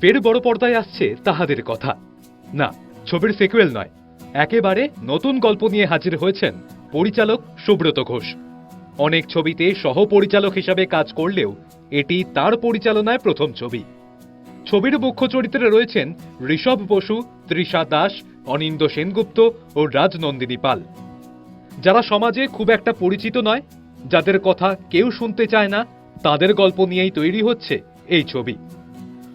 ফের বড় পর্দায় আসছে তাহাদের কথা। না, ছবির সিকুয়েল নয়। একেবারে নতুন গল্প নিয়ে হাজির হয়েছেন পরিচালক সুব্রত ঘোষ। অনেক ছবিতে সহ পরিচালক হিসাবে কাজ করলেও এটি তার পরিচালনায় প্রথম ছবি। ছবির মুখ্য চরিত্রে রয়েছেন ঋষভ বসু, তৃষা দাস অনিন্দ সেনগুপ্ত ও রাজনন্দিনী পাল। যারা সমাজে খুব একটা পরিচিত নয়, যাদের কথা কেউ শুনতে চায় না, তাদের গল্প নিয়েই তৈরি হচ্ছে এই ছবি।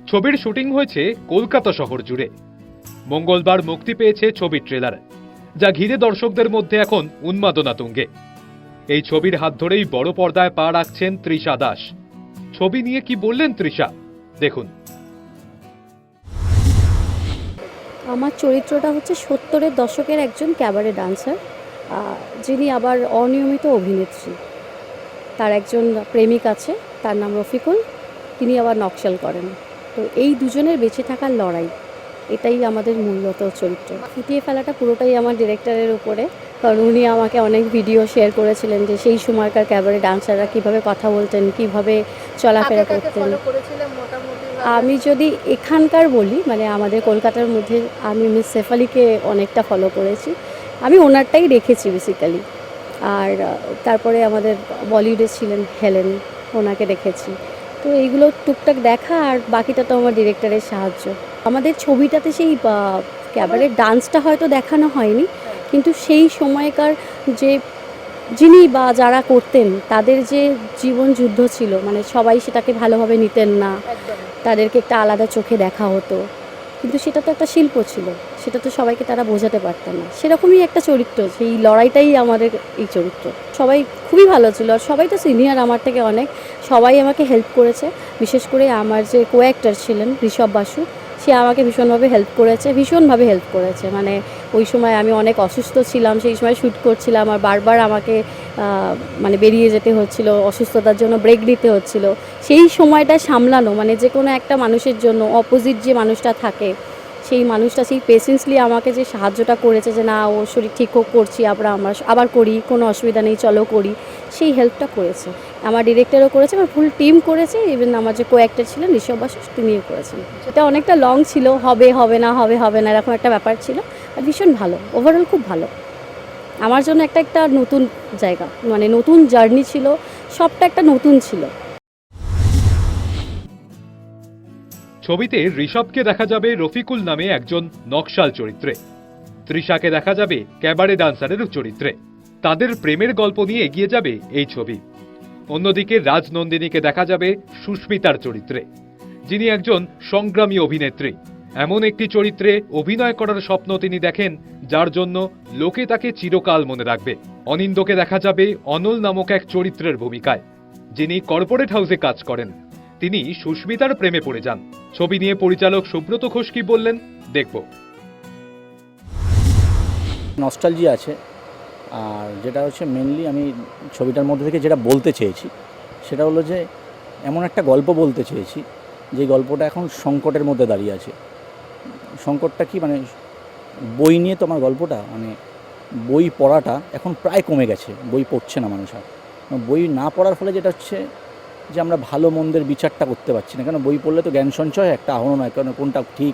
ছবির শুটিং হয়েছে কলকাতা শহর জুড়ে। মঙ্গলবার মুক্তি পেয়েছে ছবির ট্রেলার, যা ঘিরে দর্শকদের মধ্যে এখন উন্মাদনা তুঙ্গে। এই ছবির হাত ধরেই বড় পর্দায় পা রাখছেন তৃষা দাস। ছবি নিয়ে কি বললেন তৃষা? দেখুন। আমার চরিত্রটা হচ্ছে সত্তরের দশকের একজন ক্যাবারে ডান্সার যিনি আবার অনিয়মিত অভিনেত্রী। তার একজন প্রেমিক আছে, তার নাম রফিকুল, তিনি আবার নকশাল করেন। তো এই দুজনের বেঁচে থাকার লড়াই এটাই আমাদের মূলত চরিত্র। ফুটিয়ে ফেলাটা পুরোটাই আমার ডিরেক্টরের উপরে কারণ উনি আমাকে অনেক ভিডিও শেয়ার করেছিলেন যে সেই সময়কার ক্যাবারে ডান্সাররা কীভাবে কথা বলতেন কীভাবে চলাফেরা করতেন। আমি যদি এখানকার বলি মানে আমাদের কলকাতার মধ্যে আমি মিস শেফালিকে অনেকটা ফলো করেছি। আমি ওনারটাই রেখেছি বেসিক্যালি আর তারপরে আমাদের বলিউডে ছিলেন হেলেন ওনাকে রেখেছি তো এইগুলো টুকটাক দেখা আর বাকিটা তো আমার ডিরেক্টরের সাহায্য। আমাদের ছবিটাতে সেই ক্যাবারের ডান্সটা হয়তো দেখানো হয়নি কিন্তু সেই সময়কার যে যিনি বা যারা করতেন তাদের যে জীবন যুদ্ধ ছিল মানে সবাই সেটাকে ভালোভাবে নিতেন না তাদেরকে একটা আলাদা চোখে দেখা হতো কিন্তু সেটা তো একটা শিল্প ছিল। সেটা তো সবাইকে তারা বোঝাতে পারতেন না। সেরকমই একটা চরিত্র, সেই লড়াইটাই আমাদের এই চরিত্র। সবাই খুবই ভালো ছিল আর সবাই তো সিনিয়র আমার থেকে অনেক। সবাই আমাকে হেল্প করেছে। বিশেষ করে আমার যে কো অ্যাক্টর ছিলেন ঋষভ বাসু, সে আমাকে ভীষণভাবে হেল্প করেছে, ভীষণভাবে হেল্প করেছে। মানে ওই সময় আমি অনেক অসুস্থ ছিলাম, সেই সময় শ্যুট করছিলাম আর বারবার আমাকে মানে বেরিয়ে যেতে হচ্ছিল, অসুস্থতার জন্য ব্রেক দিতে হচ্ছিল। সেই সময়টা সামলানো মানে যে কোনো একটা মানুষের জন্য অপোজিট যে মানুষটা থাকে সেই মানুষটা সেই পেশেন্সলি আমাকে যে সাহায্যটা করেছে যে, না ও শরীর ঠিক হোক, করছি আবার আমরা আবার করি, কোনো অসুবিধা নেই, চলো করি। সেই হেল্পটা করেছে। আমার ডিরেক্টরও করেছে, আমার ফুল টিম করেছে ইভেন আমার যে কো অ্যাক্টর ছিলেন, ঋষভ বাসু তিনিও করেছেন। সেটা অনেকটা লং ছিল, হবে হবে না, হবে হবে না, এরকম একটা ব্যাপার ছিল আর ভীষণ ভালো ওভারঅল খুব ভালো। আমার জন্য একটা একটা নতুন জায়গা মানে নতুন জার্নি ছিল, সবটা একটা নতুন ছিল। ছবিতে ঋষভকে দেখা যাবে রফিকুল নামে একজন নকশাল চরিত্রে। তৃষাকে দেখা যাবে ক্যাবারে ডান্সারের চরিত্রে। তাদের প্রেমের গল্প নিয়ে এগিয়ে যাবে এই ছবি। অন্যদিকে রাজনন্দিনীকে দেখা যাবে সুস্মিতার চরিত্রে। যিনি একজন সংগ্রামী অভিনেত্রী। এমন একটি চরিত্রে অভিনয় করার স্বপ্ন তিনি দেখেন, যার জন্য লোকে তাকে চিরকাল মনে রাখবে। অনিন্দকে দেখা যাবে অনল নামক এক চরিত্রের ভূমিকায়, যিনি কর্পোরেট হাউসে কাজ করেন। তিনি সুস্মিতার প্রেমে পড়ে যান। ছবি নিয়ে পরিচালক সুব্রত ঘোষ কি বললেন, দেখব। নস্টালজি আছে, আর যেটা হচ্ছে মেনলি আমি ছবিটার মধ্যে থেকে যেটা বলতে চেয়েছি, সেটা হলো যে এমন একটা গল্প বলতে চেয়েছি, যে গল্পটা এখন সংকটের মধ্যে দাঁড়িয়ে আছে। সংকটটা কি মানে বই নিয়ে তোমার গল্পটা মানে বই পড়াটা এখন প্রায় কমে গেছে, বই পড়ছে না মানুষ আর। বই না পড়ার ফলে যেটা হচ্ছে যে আমরা ভালো মন্দের বিচারটা করতে পারছি না। কেন? বই পড়লে তো জ্ঞান সঞ্চয়, একটা আহরণ হয়। কারণ কোনটা ঠিক,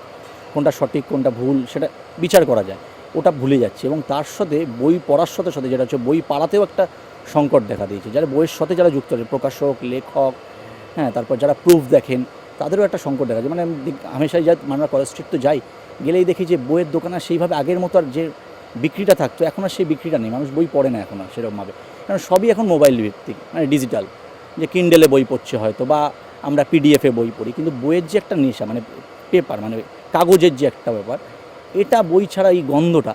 কোনটা সঠিক, কোনটা ভুল, সেটা বিচার করা যায়। ওটা ভুলে যাচ্ছে। এবং তার সাথে, বই পড়ার সাথে সাথে যেটা হচ্ছে, বই পাড়াতেও একটা সংকট দেখা দিয়েছে। যারা বইয়ের সাথে যারা যুক্ত আছে, প্রকাশক, লেখক হ্যাঁ তারপর যারা প্রুফ দেখেন, তাদেরও একটা সংকট দেখা যায়। মানে হামেশাই যা আমরা কলেজ স্ট্রিট তো যাই, গেলেই দেখি যে বইয়ের দোকানে সেইভাবে আগের মতো আর যে বিক্রিটা থাকতো, এখন আর সেই বিক্রিটা নেই। মানুষ বই পড়ে না এখন আর সেরকমভাবে। কারণ সবই এখন মোবাইল ভিত্তিক মানে ডিজিটাল যে কিন্ডেলে বই পড়ছে হয়তো বা আমরা পিডিএফে বই পড়ি, কিন্তু বইয়ের যে একটা নেশা মানে পেপার মানে কাগজের যে একটা ব্যাপার, এটা বই ছাড়া এই গন্ধটা,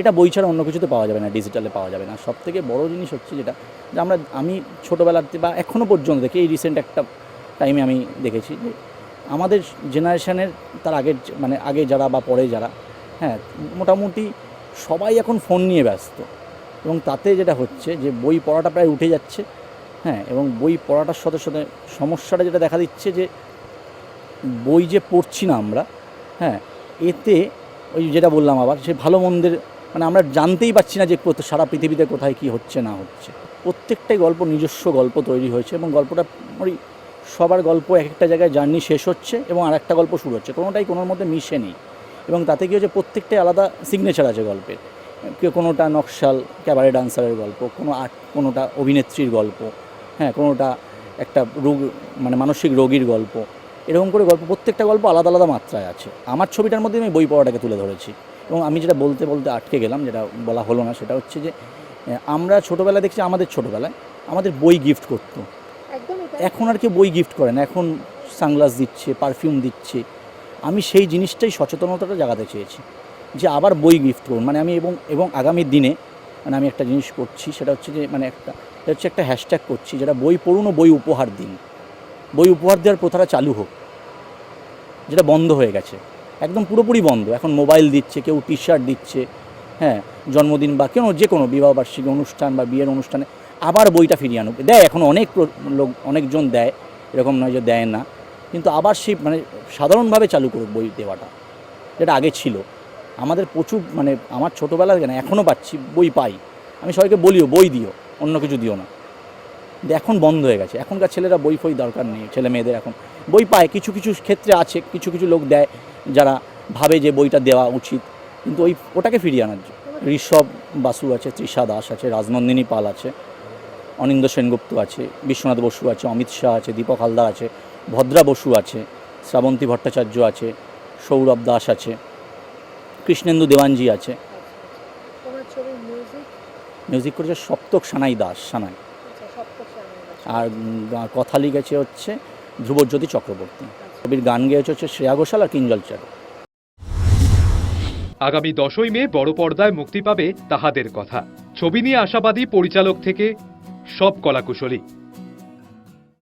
এটা বই ছাড়া অন্য কিছুতে পাওয়া যাবে না ডিজিটালে পাওয়া যাবে না। সব থেকে বড় জিনিস হচ্ছে যেটা, যে আমরা, আমি ছোটোবেলাতে বা এখনও পর্যন্ত দেখি, এই রিসেন্ট একটা টাইমে আমি দেখেছি যে আমাদের জেনারেশানের তার আগের মানে আগে যারা বা পরে যারা হ্যাঁ মোটামুটি সবাই এখন ফোন নিয়ে ব্যস্ত। এবং তাতে যেটা হচ্ছে যে বই পড়াটা প্রায় উঠে যাচ্ছে। হ্যাঁ এবং বই পড়াটার সাথে সাথে সমস্যাটা যেটা দেখা দিচ্ছে যে বই যে পড়ছি না আমরা হ্যাঁ এতে ওই যেটা বললাম আবার, সে ভালো মন্দের মানে আমরা জানতেই পারছি না যে সারা পৃথিবীতে কোথায় কি হচ্ছে না হচ্ছে। প্রত্যেকটাই গল্প নিজস্ব গল্প তৈরি হয়েছে এবং গল্পটা ওই সবার গল্প এক একটা জায়গায় জার্নি শেষ হচ্ছে এবং আর একটা গল্প শুরু হচ্ছে। কোনোটাই কোনোর মধ্যে মিশে নেই। এবং তাতে কী হচ্ছে প্রত্যেকটাই আলাদা সিগনেচার আছে গল্পের। কেউ কোনোটা নকশাল, ক্যাবারে ডান্সারের গল্প, কোনো আর্ট, কোনোটা অভিনেত্রীর গল্প হ্যাঁ কোনোটা একটা রোগ মানে মানসিক রোগীর গল্প। এরকম করে গল্প প্রত্যেকটা গল্প আলাদা আলাদা মাত্রায় আছে। আমার ছবিটার মধ্যে আমি বই পড়াটাকে তুলে ধরেছি এবং আমি যেটা বলতে বলতে আটকে গেলাম যেটা বলা হলো না সেটা হচ্ছে যে আমরা ছোটোবেলায় দেখছি আমাদের ছোটোবেলায় আমাদের বই গিফট করতো। এখন আর কেউ বই গিফট করে না। এখন সানগ্লাস দিচ্ছে পারফিউম দিচ্ছে। আমি সেই জিনিসটাই সচেতনতাটা জাগাতে চেয়েছি যে আবার বই গিফট করুন। মানে আমি এবং এবং আগামী দিনে মানে আমি একটা জিনিস করছি, সেটা হচ্ছে যে মানে একটা, এটা হচ্ছে একটা হ্যাশট্যাগ করছি, যেটা বই পড়ুন ও বই উপহার দিন। বই উপহার দেওয়ার প্রথাটা চালু হোক। যেটা বন্ধ হয়ে গেছে। একদম পুরোপুরি বন্ধ। এখন মোবাইল দিচ্ছে, কেউ টি শার্ট দিচ্ছে হ্যাঁ জন্মদিন বা কেন যে কোনো বিবাহবার্ষিকী অনুষ্ঠান বা বিয়ের অনুষ্ঠানে আবার বইটা ফিরিয়ে আনুক। দেয়, এখন অনেক লোক, অনেকজন দেয়, এরকম নয় যে দেয় না। কিন্তু আবার সেই মানে সাধারণভাবে চালু করুক বই দেওয়াটা। যেটা আগে ছিল। আমাদের প্রচুর মানে আমার ছোটোবেলার কেন এখনও পাচ্ছি, বই পাই। আমি সবাইকে বলিও, বই দিও, অন্য কিছু দিও না। এখন বন্ধ হয়ে গেছে। এখনকার ছেলেরা বই ফই দরকার নেই, ছেলে মেয়েদের এখন। বই পায়, কিছু কিছু ক্ষেত্রে আছে, কিছু কিছু লোক দেয়, যারা ভাবে যে বইটা দেওয়া উচিত। কিন্তু ওই, ওটাকে ফিরিয়ে আনার ঋষভ বাসু আছে, তৃষা দাস আছে, রাজনন্দিনী পাল আছে অনিন্দ সেনগুপ্ত আছে, বিশ্বনাথ বসু আছে, অমিত শাহ আছে, দীপক হালদার আছে, ভদ্রা বসু আছে, শ্রাবন্তী ভট্টাচার্য আছে, সৌরভ দাস আছে। কৃষ্ণেন্দু দেওয়ানজি আছে। মিউজিক করেছে সপ্তক সানাই দাস সানাই। আর কথা লিখেছে হচ্ছে ধ্রুবজ্যোতি চক্রবর্তী। কবির গান গেয়েছে হচ্ছে শ্রেয়া ঘোষাল আর কিঞ্জল চারু। আগামী দশই মে বড় পর্দায় মুক্তি পাবে তাহাদের কথা। ছবি নিয়ে আশাবাদী পরিচালক থেকে সব কলাকুশলী।